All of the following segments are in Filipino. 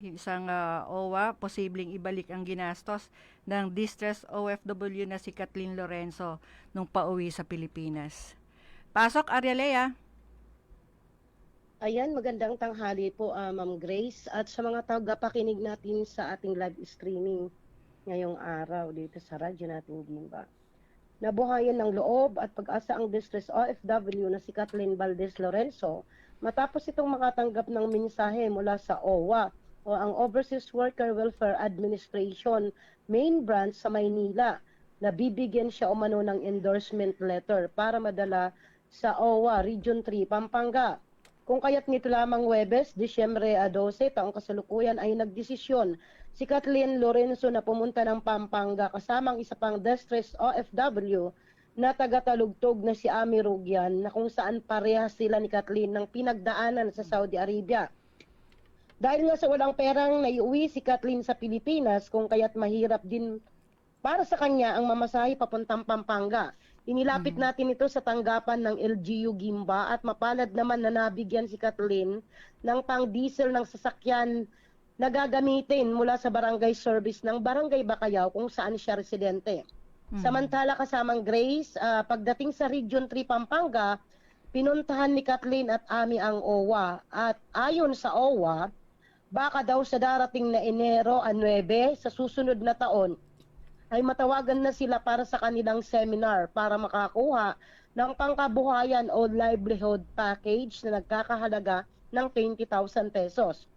isang ah, OWA, posibleng ibalik ang ginastos ng distress OFW na si Kathleen Lorenzo nung pauwi sa Pilipinas. Pasok, Arialea. Ayan, magandang tanghali po, ah, Ma'am Grace, at sa mga tagapakinig natin sa ating live streaming ngayong araw dito sa radyo natin Gimba. Nabuhayan ng loob at pag-asa ang distress OFW na si Kathleen Valdez Lorenzo matapos itong makatanggap ng mensahe mula sa OWA o ang Overseas Worker Welfare Administration main branch sa Maynila na bibigyan siya umano ng endorsement letter para madala sa OWA Region 3 Pampanga. Kung kaya't nito lamang Webes, Disyembre ah, 12, taong kasalukuyan ay nagdesisyon si Kathleen Lorenzo na pumunta ng Pampanga kasamang isa pang distress OFW na taga-talugtog na si Ami Rugian na kung saan parehas sila ni Kathleen ng pinagdaanan sa Saudi Arabia. Dahil nga sa walang perang naiuwi si Kathleen sa Pilipinas kung kaya't mahirap din para sa kanya ang mamasahe papuntang Pampanga. Inilapit natin ito sa tanggapan ng LGU Gimba at mapalad naman na nabigyan si Kathleen ng pang-diesel ng sasakyan na gagamitin mula sa barangay service ng Barangay Bacayao kung saan siya residente. Samantala kasamang Grace, ah, pagdating sa Region 3 Pampanga, pinuntahan ni Kathleen at Ami ang OWA at ayon sa OWA, baka daw sa darating na Enero 9 sa susunod na taon ay matawagan na sila para sa kanilang seminar para makakuha ng pangkabuhayan o livelihood package na nagkakahalaga ng 20,000 pesos.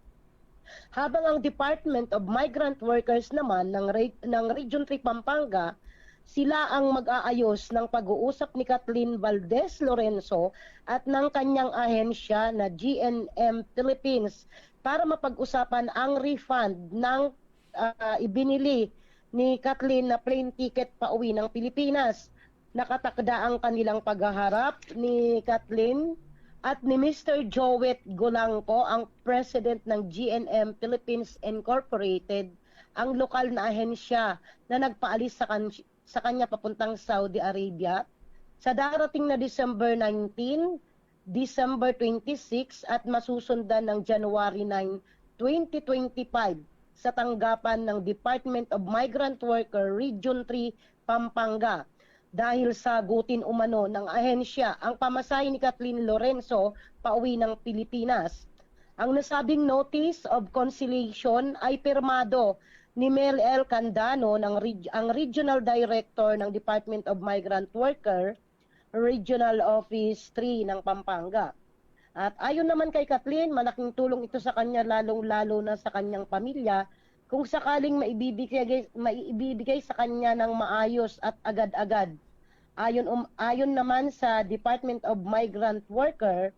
Habang ang Department of Migrant Workers naman ng, Re- ng Region 3 Pampanga, sila ang mag-aayos ng pag-uusap ni Kathleen Valdez Lorenzo at ng kanyang ahensya na GNM Philippines para mapag-usapan ang refund ng ah, ibinili ni Kathleen na plane ticket pa uwi ng Pilipinas. Nakatakda ang kanilang paghaharap ni Kathleen at ni Mr. Joet Golangco, ang president ng GNM Philippines Incorporated, ang lokal na ahensya na nagpaalis sa, kan- sa kanya papuntang Saudi Arabia sa darating na December 19, December 26 at masusundan ng January 9, 2025 sa tanggapan ng Department of Migrant Worker Region 3 Pampanga dahil sagutin umano ng ahensya ang pamasahe ni Kathleen Lorenzo pauwi ng Pilipinas. Ang nasabing notice of conciliation ay pirmado ni Mel L. Candano ng ang Regional Director ng Department of Migrant Worker Regional Office 3 ng Pampanga. At ayon naman kay Kathleen, malaking tulong ito sa kanya lalong-lalo na sa kanyang pamilya kung sakaling maibibigay, maibibigay sa kanya ng maayos at agad-agad. Ayon, um, ayon naman sa Department of Migrant Worker,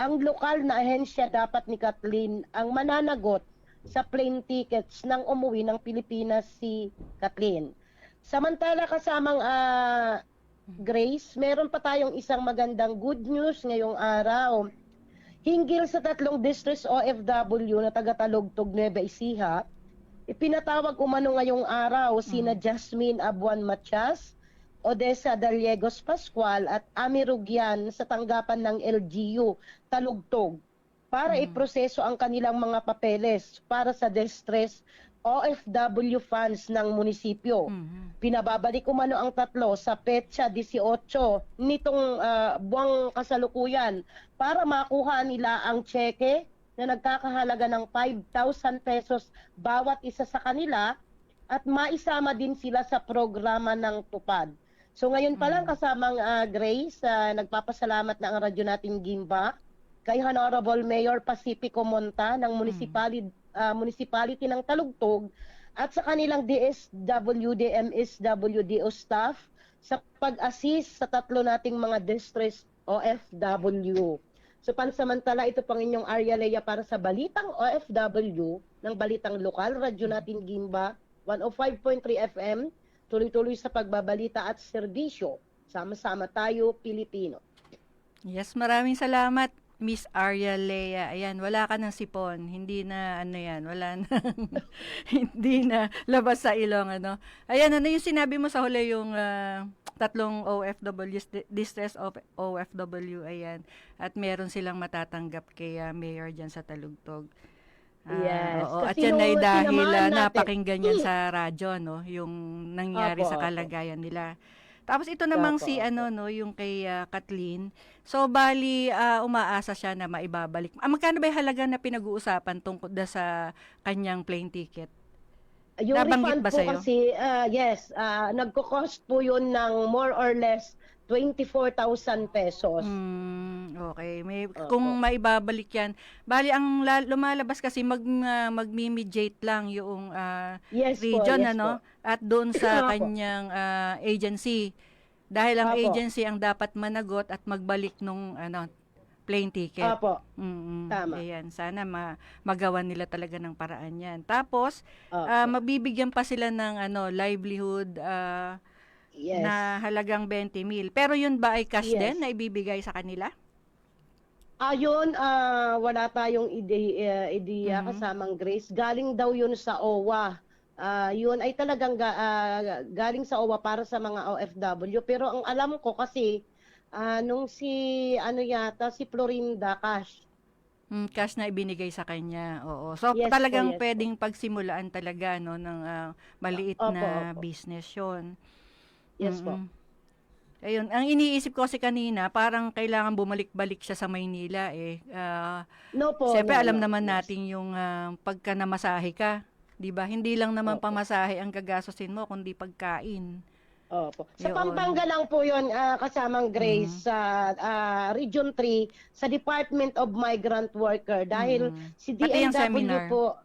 ang lokal na ahensya dapat ni Kathleen ang mananagot sa plane tickets nang umuwi ng Pilipinas si Kathleen. Samantala kasamang ah, Grace, meron pa tayong isang magandang good news ngayong araw. Hinggil sa tatlong distress OFW na taga-Talugtog, Nueva Ecija, ipinatawag umano ngayong araw sina Jasmine Abuan Matias, Odessa Daliegos Pascual at Ami Rugian sa tanggapan ng LGU Talugtog para iproseso ang kanilang mga papeles para sa distress OFW funds ng munisipyo. Mhm. Pinababalik umano ang tatlo sa petsa 18 nitong ah, buwang kasalukuyan para makuha nila ang tseke na nagkakahalaga ng 5,000 pesos bawat isa sa kanila at maisama din sila sa programa ng tupad. So ngayon pa lang kasamang ah, Grace, ah, nagpapasalamat na ang radyo natin Gimba kay Honorable Mayor Pacifico Monta ng municipality, ah, municipality ng Talugtog at sa kanilang DSWD, MSWDO staff sa pag-assist sa tatlo nating mga distress OFW. So pansamantala ito pang inyong Arya Lea para sa Balitang OFW ng Balitang Lokal, radyo natin Gimba 105.3 FM, tuloy-tuloy sa pagbabalita at serbisyo. Sama-sama tayo, Pilipino. Yes, maraming salamat. Miss Arya Lea, ayan, wala ka ng sipon. Hindi na, ano yan, wala na, hindi na labas sa ilong, ano. Ayan, ano yung sinabi mo sa huli yung ah, tatlong OFWs, di- distress of OFW, ayan. At meron silang matatanggap kay ah, Mayor dyan sa Talugtog. Ah, Yes. oo. At yan ay dahil ah, napakinggan yan sa radyo, no? Yung nangyari Opo, sa kalagayan nila. Tapos ito namang Opo, si ano no, yung kay ah, Kathleen. So bali ah, umaasa siya na maibabalik. Ah, magkano ba yung halaga na pinag-uusapan tungkol da sa kanyang plane ticket? Yung Nabanggit refund ba po sa'yo? kasi, ah, yes, ah, nagko-cost po yun ng more or less 24,000 pesos. Hmm, okay. May Opo. kung maibabalik 'yan. Bali ang la- lumalabas kasi mag ah, magmi-mediate lang yung ah, Yes po, region yes ano po. at doon sa Opo. kanyang ah, agency. Dahil ang Opo. agency ang dapat managot at magbalik nung ano plane ticket. Apo, Mm. Tama. Ayan, sana ma- magawan nila talaga ng paraan 'yan. Tapos opo. ah, mabibigyan pa sila ng ano livelihood ah, yes. na halagang 20 mil. Pero yun ba ay cash Yes. din na ibibigay sa kanila? Ayun, ah, wala tayong ide, uh, ideya Mhm. kasamang Grace. Galing daw yun sa OWA. Ah, yun ay talagang ga- ah, galing sa OWA para sa mga OFW. Pero ang alam ko kasi, ah, nung si, ano yata, si Florinda Cash. Mm, cash na ibinigay sa kanya. Oo. So Yes po, talagang yes po. pwedeng pagsimulaan talaga no ng ah, maliit Opo, na opo. business 'yon. Yes po. Ayun, ang iniisip ko kasi kanina, parang kailangan bumalik-balik siya sa Maynila eh. Ah, No po. Siyempre, no, alam no. naman Yes. natin yung ah, pagka namasahe ka, 'di ba? Hindi lang naman Opo. pamasahe ang gagastusin mo kundi pagkain. Opo. Sa Yun. Pampanga lang po yun, ah, kasamang. Grace, sa ah, Region 3, sa Department of Migrant Worker. Dahil Mhm. si DMW po,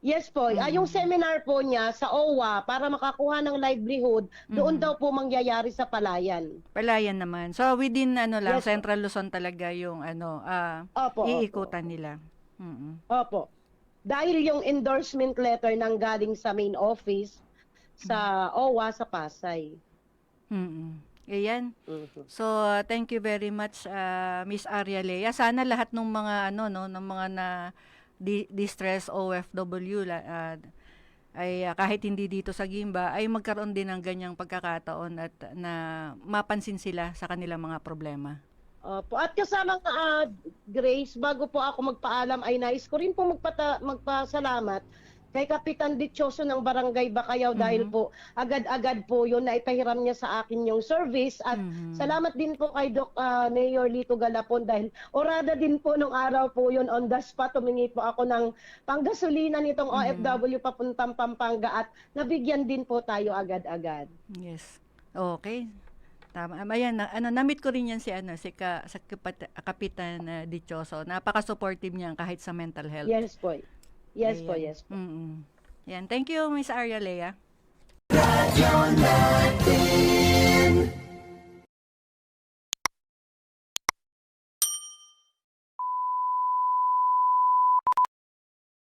yes po, ah, yung Mhm. seminar po niya sa OWA para makakuha ng livelihood, doon Mhm. daw po mangyayari sa Palayan. Palayan naman. So within ano lang, Yes. Central Luzon talaga yung ano, ah, Opo. opo. iikutan nila. Mm. Opo. Dahil yung endorsement letter nang galing sa main office sa OWA sa Pasay. Mm. Ayan. Mhm. So, uh, thank you very much uh, Miss Arya Lea. Sana lahat ng mga ano no, ng mga na di, distress OFW uh, ay uh, kahit hindi dito sa Gimba ay magkaroon din ng ganyang pagkakataon at na mapansin sila sa kanilang mga problema. Opo. At kasama uh, Grace, bago po ako magpaalam ay nais ko rin po magpata, magpasalamat kay Kapitan Dichoso ng Barangay Bacayaw dahil Mhm. po agad-agad po yun na ipahiram niya sa akin yung service at Mhm. salamat din po kay Doc ah, Mayor Lito Galapon dahil orada din po nung araw po yun on the spot humingi po ako ng panggasolina nitong Mhm. OFW papuntang Pampanga at nabigyan din po tayo agad-agad. Yes. Okay. Tama. Um, Ayan, na, ano, namit ko rin yan si, ano, si ka, sa kapat, Kapitan uh, Dichoso. Napaka-supportive niyan kahit sa mental health. Yes po. Yes po, Ayan. yes po. Mm-mm. Yan. Thank you, Miss Arya Lea. Radyo natin